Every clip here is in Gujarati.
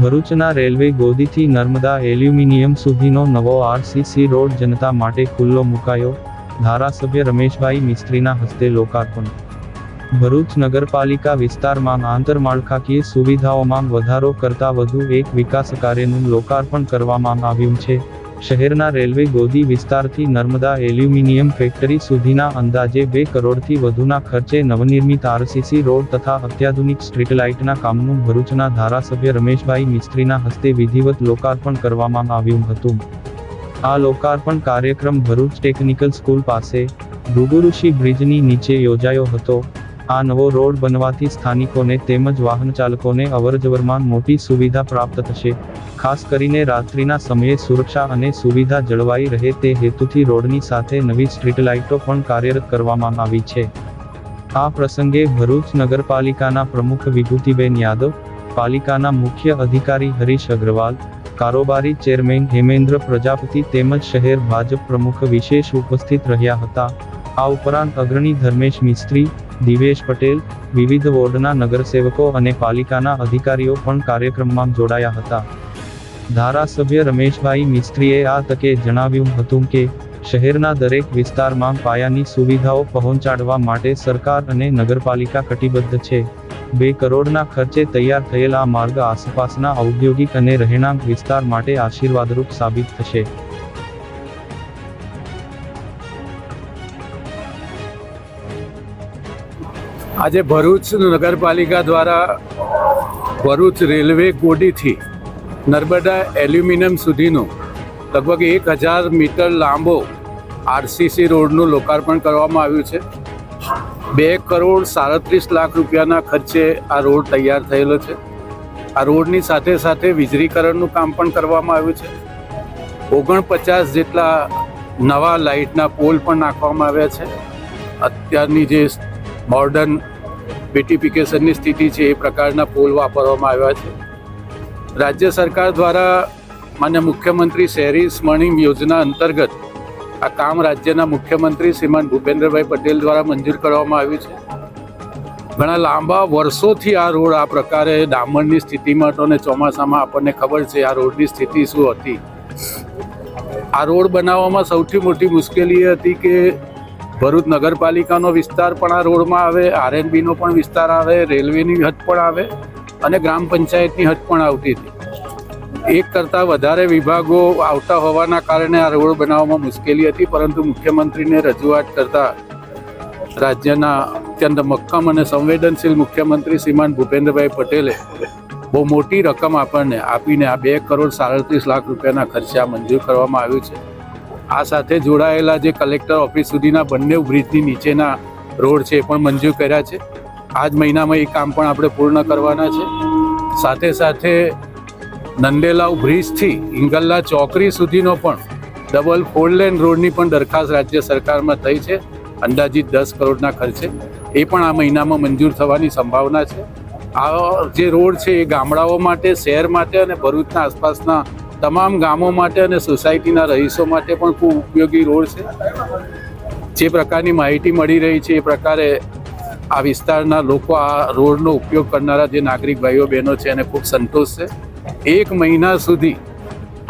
ભરૂચના રેલવે ગોદીથી નર્મદા એલ્યુમિનિયમ સુધીનો નવો આરસીસી રોડ જનતા માટે ખુલ્લો મુકાયો, ધારાસભ્ય રમેશભાઈ મિસ્ત્રીના હસ્તે લોકાર્પણ. ભરૂચ નગરપાલિકા વિસ્તારમાં આંતરમાળખાકીય સુવિધાઓમાં વધારો કરતા વધુ એક વિકાસ કાર્યનું લોકાર્પણ કરવામાં આવ્યું છે. શહેરના રેલવે ગોદી વિસ્તારથી નર્મદા એલ્યુમિનિયમ ફેક્ટરી સુધીના અંદાજે બે કરોડથી વધુના ખર્ચે નવનિર્મિત આરસીસી રોડ તથા અત્યાધુનિક સ્ટ્રીટ લાઇટના કામનું ભરૂચના ધારાસભ્ય રમેશભાઈ મિસ્ત્રીના હસ્તે વિધિવત લોકાર્પણ કરવામાં આવ્યું હતું. આ લોકાર્પણ કાર્યક્રમ ભરૂચ ટેકનિકલ સ્કૂલ પાસે ડુગુરુશી બ્રિજની નીચે યોજાયો હતો. આ નવો રોડ બનવાથી સ્થાનિકોને તેમજ વાહન ચાલકોને અવરજવરમાં મોટી સુવિધા પ્રાપ્ત થશે. ખાસ કરીને રાત્રિના સમયે સુરક્ષા અને સુવિધા જળવાઈ રહે તે હેતુથી રોડની સાથે નવી સ્ટ્રીટ લાઇટો પણ કાર્યરત કરવામાં આવી છે. આ પ્રસંગે ભરૂચ નગરપાલિકાના પ્રમુખ વિભૂતિબેન યાદવ, પાલિકાના મુખ્ય અધિકારી હરીશ અગ્રવાલ, કારોબારી ચેરમેન હેમેન્દ્ર પ્રજાપતિ તેમજ શહેર ભાજપ પ્રમુખ વિશેષ ઉપસ્થિત રહ્યા હતા. આ ઉપરાંત અગ્રણી ધર્મેશ મિસ્ત્રી દિવેશ પટેલ, વિવિધ વોર્ડના નગરસેવકો અને પાલિકાના અધિકારીઓ પણ કાર્યક્રમમાં જોડાયા હતા. ધારાસભ્ય રમેશભાઈ મિસ્ત્રીએ આ તકે જણાવ્યું હતું કે, શહેરના દરેક વિસ્તારમાં પાયાની સુવિધાઓ પહોંચાડવા માટે સરકાર અને નગરપાલિકા કટિબદ્ધ છે. બે કરોડના ખર્ચે તૈયાર થયેલ આ માર્ગ આસપાસના ઔદ્યોગિક અને રહેણાંક વિસ્તાર માટે આશીર્વાદરૂપ સાબિત થશે. આજે ભરૂચ નગરપાલિકા દ્વારા ભરૂચ રેલવે ગોડીથી નર્મદા એલ્યુમિનિયમ સુધીનો લગભગ એક હજાર મીટર લાંબો આરસીસી રોડનું લોકાર્પણ કરવામાં આવ્યું છે. બે કરોડ સાડત્રીસ લાખ રૂપિયાના ખર્ચે આ રોડ તૈયાર થયેલો છે. આ રોડની સાથે સાથે વીજળીકરણનું કામ પણ કરવામાં આવ્યું છે. ઓગણપચાસ જેટલા નવા લાઇટના પોલ પણ નાખવામાં આવ્યા છે. અત્યારની જે મોડર્ન બ્યુટિફિકેશનની સ્થિતિ છે એ પ્રકારના પોલ વાપરવામાં આવ્યા છે. રાજ્ય સરકાર દ્વારા માન્ય મુખ્યમંત્રી શહેરી સ્મરણીમ યોજના અંતર્ગત આ કામ રાજ્યના મુખ્યમંત્રી શ્રીમાન ભૂપેન્દ્રભાઈ પટેલ દ્વારા મંજૂર કરવામાં આવ્યું છે. ઘણા લાંબા વર્ષોથી આ રોડ આ પ્રકારે ડામરની સ્થિતિમાં હતો અને ચોમાસામાં આપણને ખબર છે આ રોડની સ્થિતિ શું હતી. આ રોડ બનાવવામાં સૌથી મોટી મુશ્કેલી હતી કે ભરૂચ નગરપાલિકાનો વિસ્તાર પણ આ રોડમાં આવે, આરએનબીનો પણ વિસ્તાર આવે, રેલવેની હદ પણ આવે અને ગ્રામ પંચાયતની હદ પણ આવતી હતી. એક કરતાં વધારે વિભાગો આવતા હોવાના કારણે આ રોડ બનાવવામાં મુશ્કેલી હતી, પરંતુ મુખ્યમંત્રીને રજૂઆત કરતાં રાજ્યના અત્યંત મક્કમ અને સંવેદનશીલ મુખ્યમંત્રી શ્રીમાન ભૂપેન્દ્રભાઈ પટેલે બહુ મોટી રકમ આપણને આપીને આ બે કરોડ સાડત્રીસ લાખ રૂપિયાના ખર્ચા મંજૂર કરવામાં આવ્યું છે. આ સાથે જોડાયેલા જે કલેક્ટર ઓફિસ સુધીના બંને બ્રિજની નીચેના રોડ છે એ પણ મંજૂર કર્યા છે. આ જ મહિનામાં એ કામ પણ આપણે પૂર્ણ કરવાના છે. સાથે સાથે નંદેલાવ બ્રિજથી ઇંગલ્લા ચોકડી સુધીનો પણ ડબલ ફોર લેન રોડની પણ દરખાસ્ત રાજ્ય સરકારમાં થઈ છે. અંદાજિત દસ કરોડના ખર્ચે. એ પણ આ મહિનામાં મંજૂર થવાની સંભાવના છે. આ જે રોડ છે એ ગામડાઓ માટે, શહેર માટે અને ભરૂચના આસપાસના તમામ ગામો માટે અને સોસાયટીના રહીશો માટે પણ ખૂબ ઉપયોગી રોડ છે. જે પ્રકારની માહિતી મળી રહી છે એ પ્રકારે આ વિસ્તારના લોકો આ રોડનો ઉપયોગ કરનારા જે નાગરિક ભાઈઓ, બહેનો છે એને ખૂબ સંતોષ છે. એક મહિના સુધી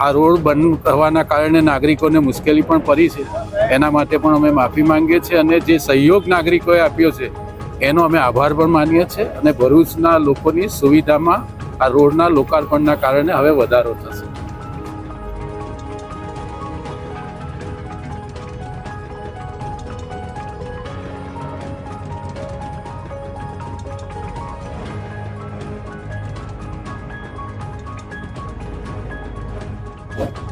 આ રોડ બંધ થવાના કારણે નાગરિકોને મુશ્કેલી પણ પડી છે. એના માટે પણ અમે માફી માંગીએ છીએ અને જે સહયોગ નાગરિકોએ આપ્યો છે, એનો અમે આભાર પણ માનીએ છીએ અને ભરૂચના લોકોની સુવિધામાં આ રોડના લોકાર્પણના કારણે હવે વધારો થશે. What?